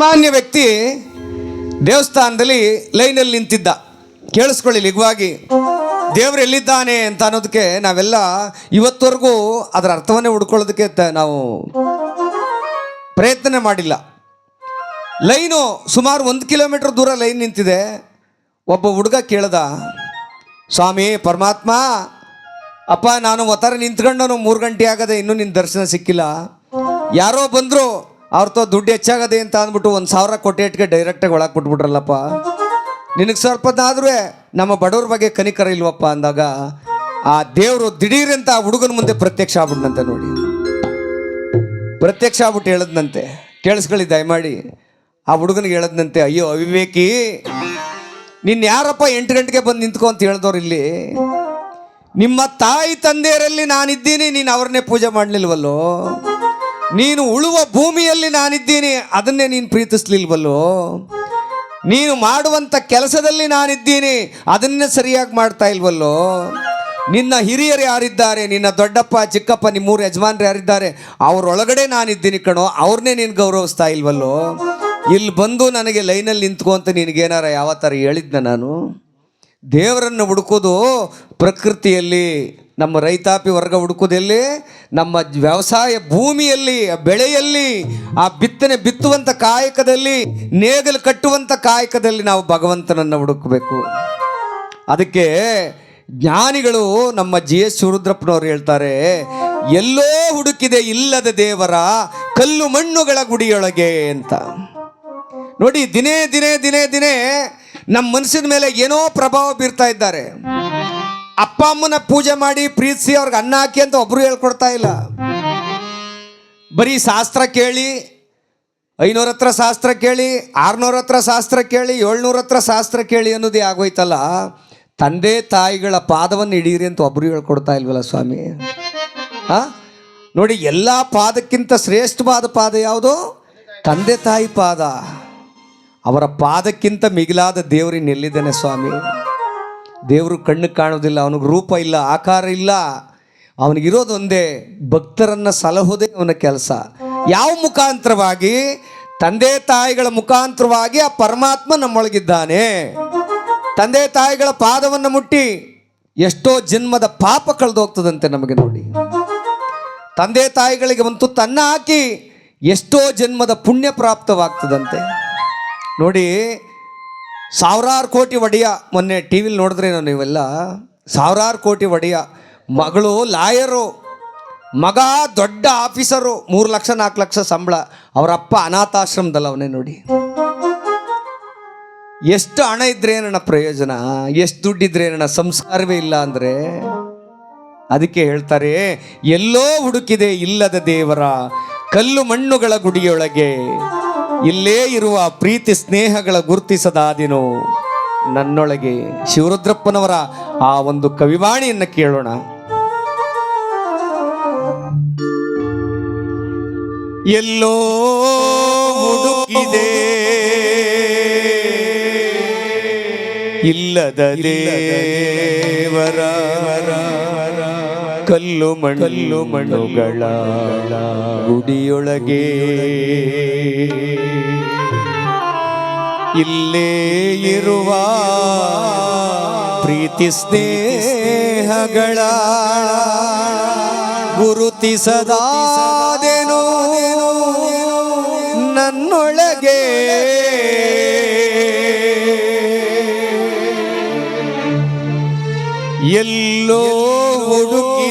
ಸಾಮಾನ್ಯ ವ್ಯಕ್ತಿ ದೇವಸ್ಥಾನದಲ್ಲಿ ಲೈನಲ್ಲಿ ನಿಂತಿದ್ದ. ಕೇಳಿಸ್ಕೊಳ್ಳಿ ಲಿಗ್ವಾಗಿ. ದೇವ್ರು ಎಲ್ಲಿದ್ದಾನೆ ಅಂತ ಅನ್ನೋದಕ್ಕೆ ನಾವೆಲ್ಲ ಇವತ್ತವರೆಗೂ ಅದರ ಅರ್ಥವನ್ನೇ ಹುಡ್ಕೊಳ್ಳೋದಕ್ಕೆ ನಾವು ಪ್ರಯತ್ನ ಮಾಡಿಲ್ಲ. ಲೈನು ಸುಮಾರು ಒಂದು ಕಿಲೋಮೀಟರ್ ದೂರ ಲೈನ್ ನಿಂತಿದೆ. ಒಬ್ಬ ಹುಡುಗ ಕೇಳ್ದ, ಸ್ವಾಮಿ, ಪರಮಾತ್ಮ, ಅಪ್ಪ, ನಾನು ಒತ್ತಾರೆ ನಿಂತ್ಕೊಂಡು ಮೂರು ಗಂಟೆ ಆಗದೆ ಇನ್ನೂ ನಿನ್ನ ದರ್ಶನ ಸಿಕ್ಕಿಲ್ಲ. ಯಾರೋ ಬಂದರು ಅವ್ರతో ದುಡ್ಡು ಹೆಚ್ಚಾಗದೆ ಅಂತ ಅಂದ್ಬಿಟ್ಟು ಒಂದು ಸಾವಿರ ಡೈರೆಕ್ಟ್ ಡೈರೆಕ್ಟಾಗಿ ಒಳಗೆ ಬಿಟ್ಬಿಟ್ರಲ್ಲಪ್ಪ. ನಿನಗೆ ಸ್ವಲ್ಪದಾದ್ರೂ ನಮ್ಮ ಬಡವ್ರ ಬಗ್ಗೆ ಕನಿಕರ ಇಲ್ವಪ್ಪ ಅಂದಾಗ ಆ ದೇವರು ದಿಢೀರಂತ ಆ ಹುಡುಗನ ಮುಂದೆ ಪ್ರತ್ಯಕ್ಷ ಆಗ್ಬಿಟ್ನಂತೆ ನೋಡಿ. ಪ್ರತ್ಯಕ್ಷ ಆಗ್ಬಿಟ್ಟು ಹೇಳದ್ನಂತೆ. ಕೇಳಿಸ್ಕೊಳ್ಳಿ, ದಯಮಾಡಿ. ಆ ಹುಡುಗನಿಗೆ ಹೇಳದ್ನಂತೆ, ಅಯ್ಯೋ, ಅವಿವೇಕಿ ನಿನ್ನ ಯಾರಪ್ಪ ಎಂಟು ಗಂಟೆಗೆ ಬಂದು ನಿಂತ್ಕೊ ಅಂತ ಹೇಳ್ದವ್ರು ಇಲ್ಲಿ? ನಿಮ್ಮ ತಾಯಿ ತಂದೆಯರಲ್ಲಿ ನಾನಿದ್ದೀನಿ, ನೀನು ಅವ್ರನ್ನೇ ಪೂಜೆ ಮಾಡಲಿಲ್ವಲ್ಲೋ? ನೀನು ಉಳುವ ಭೂಮಿಯಲ್ಲಿ ನಾನಿದ್ದೀನಿ, ಅದನ್ನೇ ನೀನು ಪ್ರೀತಿಸ್ಲಿಲ್ವಲ್ಲೋ? ನೀನು ಮಾಡುವಂಥ ಕೆಲಸದಲ್ಲಿ ನಾನಿದ್ದೀನಿ, ಅದನ್ನೇ ಸರಿಯಾಗಿ ಮಾಡ್ತಾ ಇಲ್ವಲ್ಲೋ? ನಿನ್ನ ಹಿರಿಯರು ಯಾರಿದ್ದಾರೆ, ನಿನ್ನ ದೊಡ್ಡಪ್ಪ, ಚಿಕ್ಕಪ್ಪ, ನಿಮ್ಮೂರು ಯಜಮಾನ್ರು ಯಾರಿದ್ದಾರೆ, ಅವರೊಳಗಡೆ ನಾನಿದ್ದೀನಿ ಕಣೋ, ಅವ್ರನ್ನೇ ನೀನು ಗೌರವಿಸ್ತಾ ಇಲ್ವಲ್ಲೋ? ಇಲ್ಲಿ ಬಂದು ನನಗೆ ಲೈನಲ್ಲಿ ನಿಂತ್ಕೊ ಅಂತ ನಿನಗೇನಾರ ಯಾವ ಥರ ಹೇಳಿದ್ನ ನಾನು? ದೇವರನ್ನು ಹುಡುಕೋದು ಪ್ರಕೃತಿಯಲ್ಲಿ ನಮ್ಮ ರೈತಾಪಿ ವರ್ಗ ಹುಡುಕೋದೆಲ್ಲಿ? ನಮ್ಮ ವ್ಯವಸಾಯ ಭೂಮಿಯಲ್ಲಿ ಬೆಳೆಯಲ್ಲಿ, ಆ ಬಿತ್ತನೆ ಬಿತ್ತುವಂಥ ಕಾಯಕದಲ್ಲಿ, ನೇಗಲು ಕಟ್ಟುವಂಥ ಕಾಯಕದಲ್ಲಿ ನಾವು ಭಗವಂತನನ್ನು ಹುಡುಕಬೇಕು. ಅದಕ್ಕೆ ಜ್ಞಾನಿಗಳು ನಮ್ಮ ಜಿ ಎಸ್ ಶಿವರುದ್ರಪ್ಪನವ್ರು ಹೇಳ್ತಾರೆ, ಎಲ್ಲೋ ಹುಡುಕಿದೆ ಇಲ್ಲದ ದೇವರ ಕಲ್ಲು ಮಣ್ಣುಗಳ ಗುಡಿಯೊಳಗೆ ಅಂತ. ನೋಡಿ ದಿನೇ ದಿನೇ ದಿನೇ ದಿನೇ ನಮ್ಮ ಮನಸ್ಸಿನ ಮೇಲೆ ಏನೋ ಪ್ರಭಾವ ಬೀರ್ತಾ ಇದ್ದಾರೆ. ಅಪ್ಪ ಅಮ್ಮನ ಪೂಜೆ ಮಾಡಿ ಪ್ರೀತಿಸಿ ಅವ್ರಿಗೆ ಅನ್ನ ಹಾಕಿ ಅಂತ ಒಬ್ರು ಹೇಳ್ಕೊಡ್ತಾ ಇಲ್ಲ. ಬರೀ ಶಾಸ್ತ್ರ ಕೇಳಿ, ಐನೂರ ಹತ್ರ ಶಾಸ್ತ್ರ ಕೇಳಿ, ಆರುನೂರ ಹತ್ರ ಶಾಸ್ತ್ರ ಕೇಳಿ, ಏಳ್ನೂರ ಹತ್ರ ಶಾಸ್ತ್ರ ಕೇಳಿ ಅನ್ನೋದೇ ಆಗೋಯ್ತಲ್ಲ. ತಂದೆ ತಾಯಿಗಳ ಪಾದವನ್ನು ಹಿಡೀರಿ ಅಂತ ಒಬ್ರು ಹೇಳ್ಕೊಡ್ತಾ ಇಲ್ವಲ್ಲ ಸ್ವಾಮಿ? ಹಾ ನೋಡಿ, ಎಲ್ಲ ಪಾದಕ್ಕಿಂತ ಶ್ರೇಷ್ಠವಾದ ಪಾದ ಯಾವುದು? ತಂದೆ ತಾಯಿ ಪಾದ. ಅವರ ಪಾದಕ್ಕಿಂತ ಮಿಗಿಲಾದ ದೇವರಿ ಎಲ್ಲಿದ್ದಾನೆ ಸ್ವಾಮಿ? ದೇವರು ಕಣ್ಣು ಕಾಣೋದಿಲ್ಲ, ಅವನಿಗೆ ರೂಪ ಇಲ್ಲ, ಆಕಾರ ಇಲ್ಲ. ಅವನಿಗಿರೋದೊಂದೇ ಭಕ್ತರನ್ನು ಸಲಹೋದೇ ಅವನ ಕೆಲಸ. ಯಾವ ಮುಖಾಂತರವಾಗಿ? ತಂದೆ ತಾಯಿಗಳ ಮುಖಾಂತರವಾಗಿ ಆ ಪರಮಾತ್ಮ ನಮ್ಮೊಳಗಿದ್ದಾನೆ. ತಂದೆ ತಾಯಿಗಳ ಪಾದವನ್ನು ಮುಟ್ಟಿ ಎಷ್ಟೋ ಜನ್ಮದ ಪಾಪ ಕಳೆದೋಗ್ತದಂತೆ ನಮಗೆ ನೋಡಿ. ತಂದೆ ತಾಯಿಗಳಿಗೆ ಒಂದು ತನ್ನ ಹಾಕಿ ಎಷ್ಟೋ ಜನ್ಮದ ಪುಣ್ಯ ಪ್ರಾಪ್ತವಾಗ್ತದಂತೆ. ನೋಡಿ ಸಾವಿರಾರು ಕೋಟಿ ಒಡೆಯ, ಮೊನ್ನೆ ಟಿ ವಿಲಿ ನೋಡಿದ್ರೆ ನೀವೆಲ್ಲ? ಸಾವಿರಾರು ಕೋಟಿ ಒಡೆಯ ಮಗಳು, ಲಾಯರು, ಮಗ, ದೊಡ್ಡ ಆಫೀಸರು, ಮೂರು ಲಕ್ಷ, ನಾಲ್ಕು ಲಕ್ಷ ಸಂಬಳ, ಅವರಪ್ಪ ಅನಾಥಾಶ್ರಮದಲ್ಲ ಅವನೇ ನೋಡಿ. ಎಷ್ಟು ಹಣ ಇದ್ರೆ ಏನಣ್ಣ ಪ್ರಯೋಜನ? ಎಷ್ಟು ದುಡ್ಡಿದ್ರೆ ಏನಣ್ಣ ಸಂಸ್ಕಾರವೇ ಇಲ್ಲ ಅಂದರೆ? ಅದಕ್ಕೆ ಹೇಳ್ತಾರೆ, ಎಲ್ಲೋ ಹುಡುಕಿದೆ ಇಲ್ಲದ ದೇವರ, ಕಲ್ಲು ಮಣ್ಣುಗಳ ಗುಡಿಯೊಳಗೆ. ಇಲ್ಲೇ ಇರುವ ಪ್ರೀತಿ ಸ್ನೇಹಗಳ ಗುರುತಿಸದಾದಿನು. ನನ್ನೊಳಗೆ ಶಿವರುದ್ರಪ್ಪನವರ ಆ ಒಂದು ಕವಿವಾಣಿಯನ್ನು ಕೇಳೋಣ. ಎಲ್ಲೋ ಹುಡುಕಿದೆ. ಇಲ್ಲದ ದೇವರ ಕಲ್ಲು ಮಣ್ಣು ಮಣ್ಣುಗಳ ಗುಡಿಯೊಳಗೆ. ಇಲ್ಲೇ ಇರುವ ಪ್ರೀತಿ ಸ್ನೇಹಗಳ ಗುರುತಿಸದಾದೆನು? ನನ್ನೊಳಗೆ. ಎಲ್ಲೋ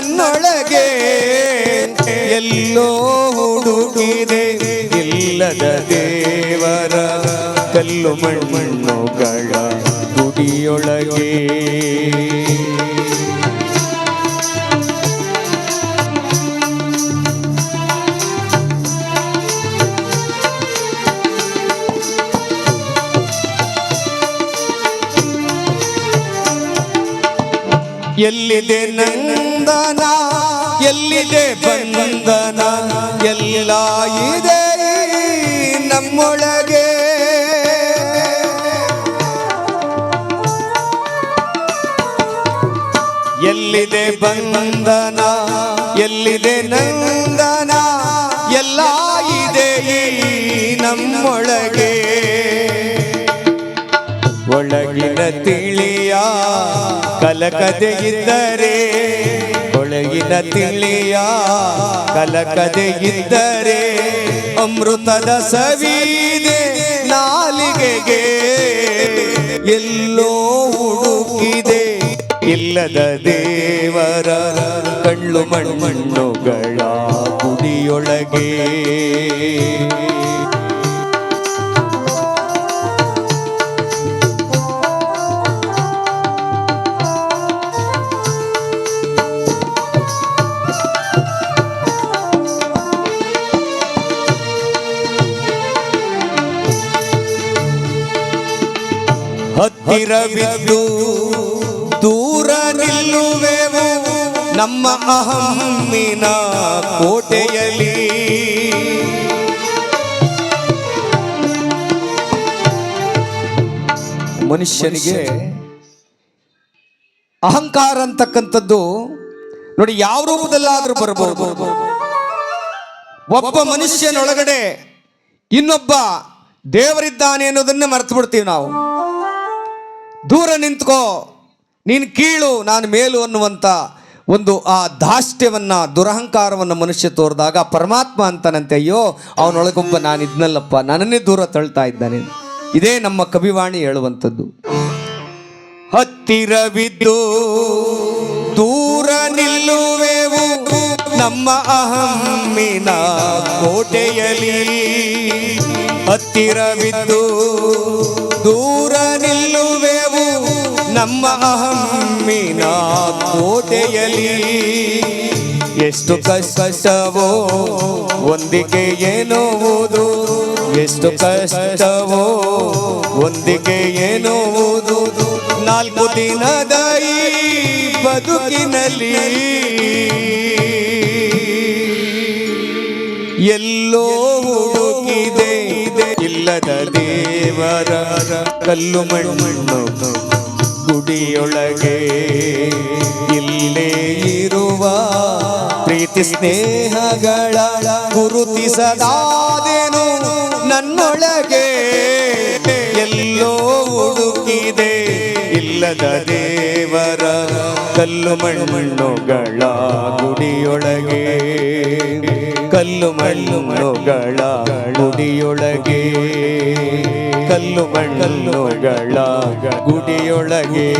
ನನ್ನೊಳಗೆ ಎಲ್ಲೋ ಹುಡುಕಿದೆ ಇಲ್ಲದ ದೇವರ ಕಲ್ಲು ಮಣ್ಣುಗಳ ಗುಡಿಯೊಳಗೆ. ಎಲ್ಲಿದೆ ನಂದನ? ಎಲ್ಲಿದೆ ಬಂಧನ ಎಲ್ಲ ಇದೆ ನಮ್ಮೊಳಗೆ. ಎಲ್ಲಿದೆ ಬಂಧನ ಎಲ್ಲಿದೆ ನಂದನ? ಎಲ್ಲ ಇದೆ ನಮ್ಮೊಳಗೆ. ಒಳಗಿನ ಕಲಕದೆ ಇದ್ದರೆ ಒಳಗಿನ ತಿಳಿಯ ಕಲಕದೆ ಇದ್ದರೆ ಅಮೃತದ ಸವಿದೆ ನಾಲಿಗೆಗೆ. ಎಲ್ಲೋ ಹುಡುಕಿದೆ ಇಲ್ಲದ ದೇವರ ಕಳ್ಳು ಮಣ್ಣುಗಳ ಗುಡಿಯೊಳಗೆ. ಹತ್ತಿರವಿದ್ದು ದೂರ ನಿಲ್ಲುವೆವು ನಮ್ಮ ಅಹಮ್ಮಿನ ಕೋಟೆಯಲ್ಲಿ. ಮನುಷ್ಯನಿಗೆ ಅಹಂಕಾರ ಅಂತಕ್ಕಂಥದ್ದು ನೋಡಿ ಯಾವ ರೂಪದಲ್ಲಾದ್ರೂ ಬರಬಹುದು. ಒಬ್ಬ ಮನುಷ್ಯನೊಳಗಡೆ ಇನ್ನೊಬ್ಬ ದೇವರಿದ್ದಾನೆ ಅನ್ನೋದನ್ನೇ ಮರೆತು ಬಿಡ್ತೀವಿ ನಾವು. ದೂರ ನಿಂತ್ಕೋ, ನೀನು ಕೀಳು, ನಾನು ಮೇಲು ಅನ್ನುವಂಥ ಒಂದು ಆ ದಾಷ್ಟ್ಯವನ್ನು, ದುರಹಂಕಾರವನ್ನು ಮನುಷ್ಯ ತೋರಿದಾಗ ಪರಮಾತ್ಮ ಅಂತಾನಂತೆ, ಅಯ್ಯೋ, ಅವನೊಳಗೊಬ್ಬ ನಾನು ಇದ್ನಲ್ಲಪ್ಪ, ನನ್ನನ್ನೇ ದೂರ ತಳ್ತಾ ಇದ್ದಾನೆ. ಇದೇ ನಮ್ಮ ಕವಿವಾಣಿ ಹೇಳುವಂಥದ್ದು. ಹತ್ತಿರವಿದ್ದು ದೂರ ನಿಲ್ಲುವೆವು, ನಮ್ಮ ಅಹಮ್ಮಿನ ಕೋಟೆಯಲ್ಲಿ ಹತ್ತಿರವಿದ್ದು ದೂರ ನಿಲ್ಲುವೆವು ನಮ್ಮ ಅಹಮ್ಮಿನ ಕೋಟೆಯಲ್ಲಿ. ಎಷ್ಟು ಕಷ್ಟವೋ ಒಂದಿಗೆ ಏನೋವುದು ಎಷ್ಟು ಕಷ್ಟವೋ ಒಂದಿಗೆ ಏನೋವುದು ನಾಲ್ಕು ದಿನದ ಈ ಬದುಕಿನಲ್ಲಿ ಎಲ್ಲೋ ದೇವರ ಕಲ್ಲು ಮಣ್ಣು ಗುಡಿಯೊಳಗೆ ಇಲ್ಲೇ ಇರುವ ಪ್ರೀತಿ ಸ್ನೇಹಗಳ ಗುರುತಿಸದಾದೇನು ನನ್ನೊಳಗೆ ಎಲ್ಲೋ ಹುಡುಕಿದೆ. ಇಲ್ಲದ ದೇವರ ಕಲ್ಲು ಮಣ್ಣುಗಳ ಗುಡಿಯೊಳಗೆ. ಕಲ್ಲು ಮಣ್ಣುಗಳ ಗುಡಿಯೊಳಗೆ. ಕಲ್ಲು ಮಣ್ಣುಗಳ ಗುಡಿಯೊಳಗೆ.